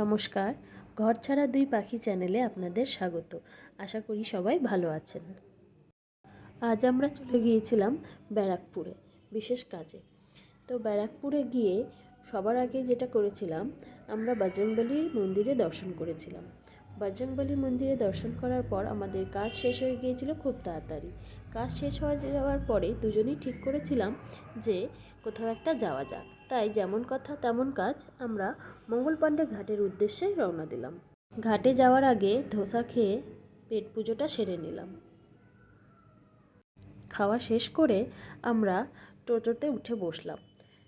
নমস্কার, ঘর ছাড়া দুই পাখি চ্যানেলে আপনাদের স্বাগত। আশা করি সবাই ভালো আছেন। আজ আমরা চলে গিয়েছিলাম ব্যারাকপুরে, বিশেষ কাজে। তো ব্যারাকপুরে গিয়ে সবার আগে যেটা করেছিলাম, আমরা বজরংবলির মন্দিরে দর্শন করেছিলাম। বজরংবলী মন্দিরে দর্শন করার পর আমাদের কাজ শেষ হয়ে গিয়েছিল খুব তাড়াতাড়ি। কাজ শেষ হয়ে যাওয়ার পরে দুজনেই ঠিক করেছিলাম যে কোথাও একটা যাওয়া যাক। তাই যেমন কথা তেমন কাজ আমরা মঙ্গলপাণ্ডে ঘাটের উদ্দেশ্যে রওনা দিলাম। ঘাটে যাওয়ার আগে ধোসা খেয়ে পেট পুজোটা সেরে নিলাম। খাওয়া শেষ করে আমরা টোটোতে উঠে বসলাম।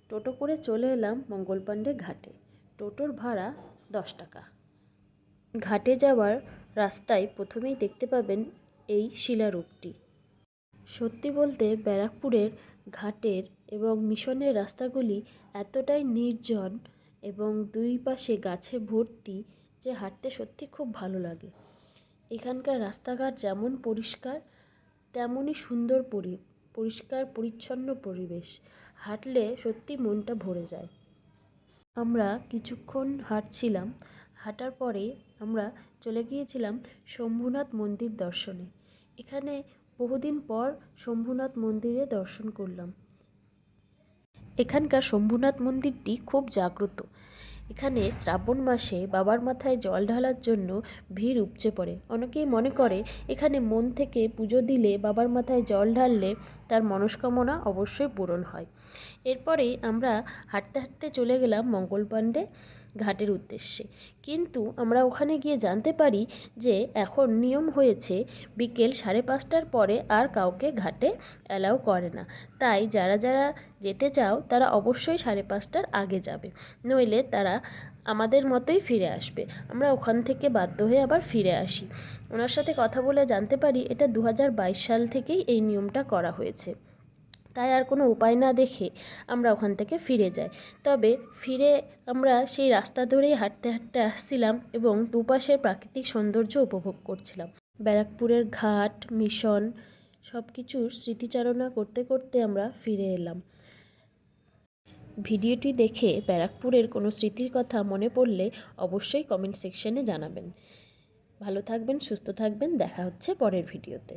টোটো করে চলে এলাম মঙ্গলপাণ্ডে ঘাটে। টোটোর ভাড়া দশ টাকা। ঘাটে যাওয়ার রাস্তায় প্রথমেই দেখতে পাবেন এই শিলারূপটি। সত্যি বলতে ব্যারাকপুরের ঘাটের এবং মিশনের রাস্তাগুলি এতটাই নির্জন এবং দুই পাশে গাছে ভর্তি যে হাঁটতে সত্যি খুব ভালো লাগে। এখানকার রাস্তাঘাট যেমন পরিষ্কার তেমনই সুন্দর পরি, পরিষ্কার, পরিচ্ছন্ন পরিবেশ। হাঁটলে সত্যি মনটা ভরে যায়। আমরা কিছুক্ষণ হাঁটছিলাম হাঁটার পরে আমরা চলে গিয়েছিলাম শম্ভুনাথ মন্দির দর্শনে। এখানে বহুদিন পর শম্ভুনাথ মন্দিরে দর্শন করলাম। এখানকার শম্ভুনাথ মন্দিরটি খুব জাগ্রত। এখানে শ্রাবণ মাসে বাবার মাথায় জল ঢালার জন্য ভিড় উপচে পড়ে। অনেকেই মনে করে এখানে মন থেকে পুজো দিলে বাবার মাথায় জল ঢাললে তার মনস্কামনা অবশ্যই পূরণ হয়। এরপরে আমরা হাঁটতে হাঁটতে চলে গেলাম মঙ্গলপাণ্ডে ঘাটের উদ্দেশ্যে। কিন্তু আমরা ওখানে গিয়ে জানতে পারি যে এখন নিয়ম হয়েছে বিকেল সাড়ে পাঁচটার পরে আর কাউকে ঘাটে অ্যালাউ করে না। তাই যারা যারা যেতে চাও তারা অবশ্যই সাড়ে পাঁচটার আগে যাবে। নইলে তারা আমাদের মতোই ফিরে আসবে। আমরা ওখান থেকে বাধ্য হয়ে আবার ফিরে আসি। ওনার সাথে কথা বলে জানতে পারি এটা দু হাজার বাইশ সাল থেকেই এই নিয়মটা করা হয়েছে। তাই আর কোনো উপায় না দেখে আমরা ওখান থেকে ফিরে যাই। তবে ফিরে আমরা সেই রাস্তা ধরেই হাঁটতে হাঁটতে আসছিলাম এবং দুপাশের প্রাকৃতিক সৌন্দর্য উপভোগ করছিলাম। ব্যারাকপুরের ঘাট, মিশন সব কিছুর স্মৃতিচারণা করতে করতে আমরা ফিরে এলাম। ভিডিওটি দেখে ব্যারাকপুরের কোনো স্মৃতির কথা মনে পড়লে অবশ্যই কমেন্ট সেকশনে জানাবেন। ভালো থাকবেন, সুস্থ থাকবেন, দেখা হচ্ছে পরের ভিডিওতে।